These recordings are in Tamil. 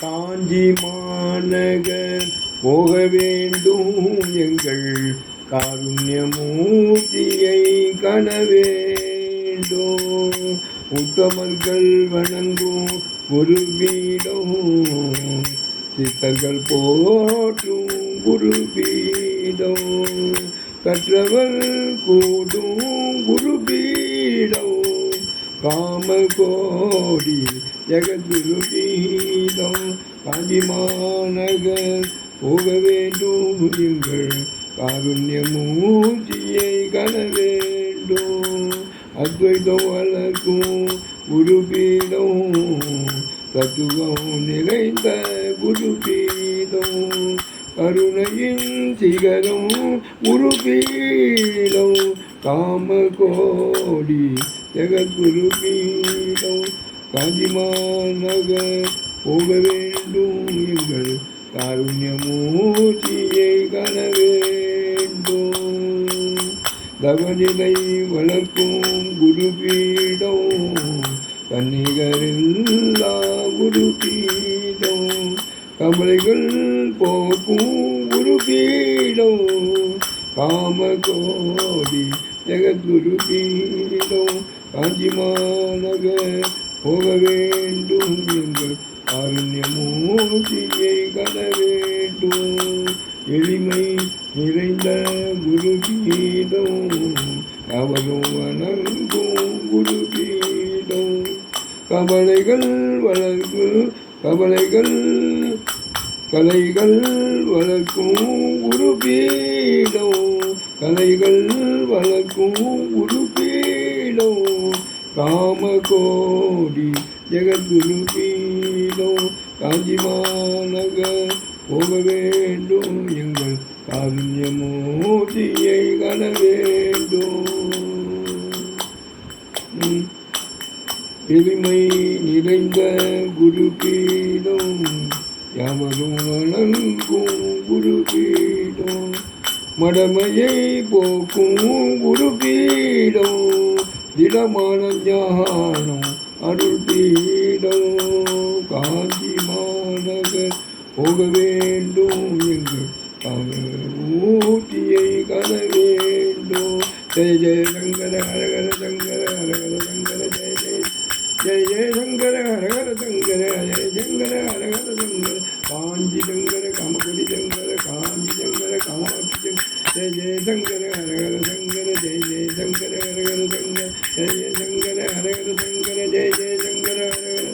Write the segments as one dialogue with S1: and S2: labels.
S1: காஞ்சி மாநகர் போக வேண்டும் எங்கள் காருண்யமூர்த்தியை காண வேண்டும். உத்தமர்கள் வணங்கும் குருபீடம் சித்தர்கள் போற்றும் குருபீடம் கற்றவர் கூடும் குருபீடம் காமகோடி கோடி காஞ்சி மாநகர் போக வேண்டும் எங்கள் காருண்யமூர்த்தியை காண வேண்டும் அத்வைதம் வளர்க்கும் குருபீடம். தத்துவம் நிறைந்த குருபீடம். கருணையின் சிகரம் குருபீடம். காம கோடி காமகோடி ஜெகத்குருபீடம். காஞ்சிமாநகர் போக வேண்டும் எங்கள் காருண்யமூர்த்தியை காண வேண்டும். தவநிலை வளர்க்கும் குருபீடம் தன்னிகரில்லா குருபீடம். கமலைகள் போக்கும் குருபீடம் காமகோடி ஜெகத்குரு ஜெகத்குருபீடம். காஞ்சிமாநகர் போக வேண்டும் எங்கள் காருண்யமூர்த்தியை கட வேண்டும் எளிமை நிறைந்த குருபீடம் அவரும் வணங்கும் குருபீடம் கவலைகள் வளர்க்கு கவலைகள் கலைகள் வளர்க்கும் குருபீடம் கலைகள் வளர்க்கும் உருபீடம் காமகோடி ஜெகத்குருபீடம் காஞ்சிமாநகர் போக வேண்டும். எங்கள் காருண்யமூர்த்தியை காண வேண்டும். எளிமை நிறைந்த குரு பீடம் யாவரும் வணங்கும் குரு பீடம். மடமையை போக்கும் குரு பீடம். திடமான ஞானம் அருள் பீடம் காஞ்சி மாநகர் போக வேண்டும் எங்கள் ஊட்டியை காண வேண்டும் ஜெய ஜெய சங்கர ஹரஹர சங்கர ஹரஹர சங்கர ஜெய ஜெய ஜெய ஜெய சங்கர ஹரஹர சங்கர ஜெய சங்கர ஹரஹர சங்கர காஞ்சி சங்கர காமகுடி சங்கர காஞ்சி சங்கர காமாட்சி जय शंकर हर हर शंकर जय जय शंकर हर हर शंकर जय जय शंकर हर हर शंकर जय जय शंकर हर हर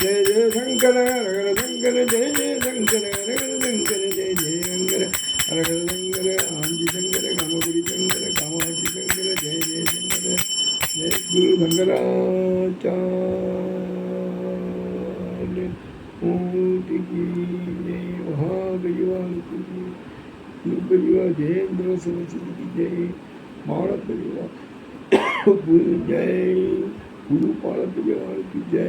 S1: जय जय शंकर हर हर शंकर जय जय शंकर हर हर शंकर जय जय शंकर हर हर शंकर आमजी शंकर कामगुरी शंकर कामाजी शंकर जय जय शंकर जय गुरु शंकराचार्य ओम की जय महागयुवान की પરિવાર જયેન્દ્ર સરસ્વતી જય મારા પરિવાર જય ગુરુ પાળ પરિવાર જય.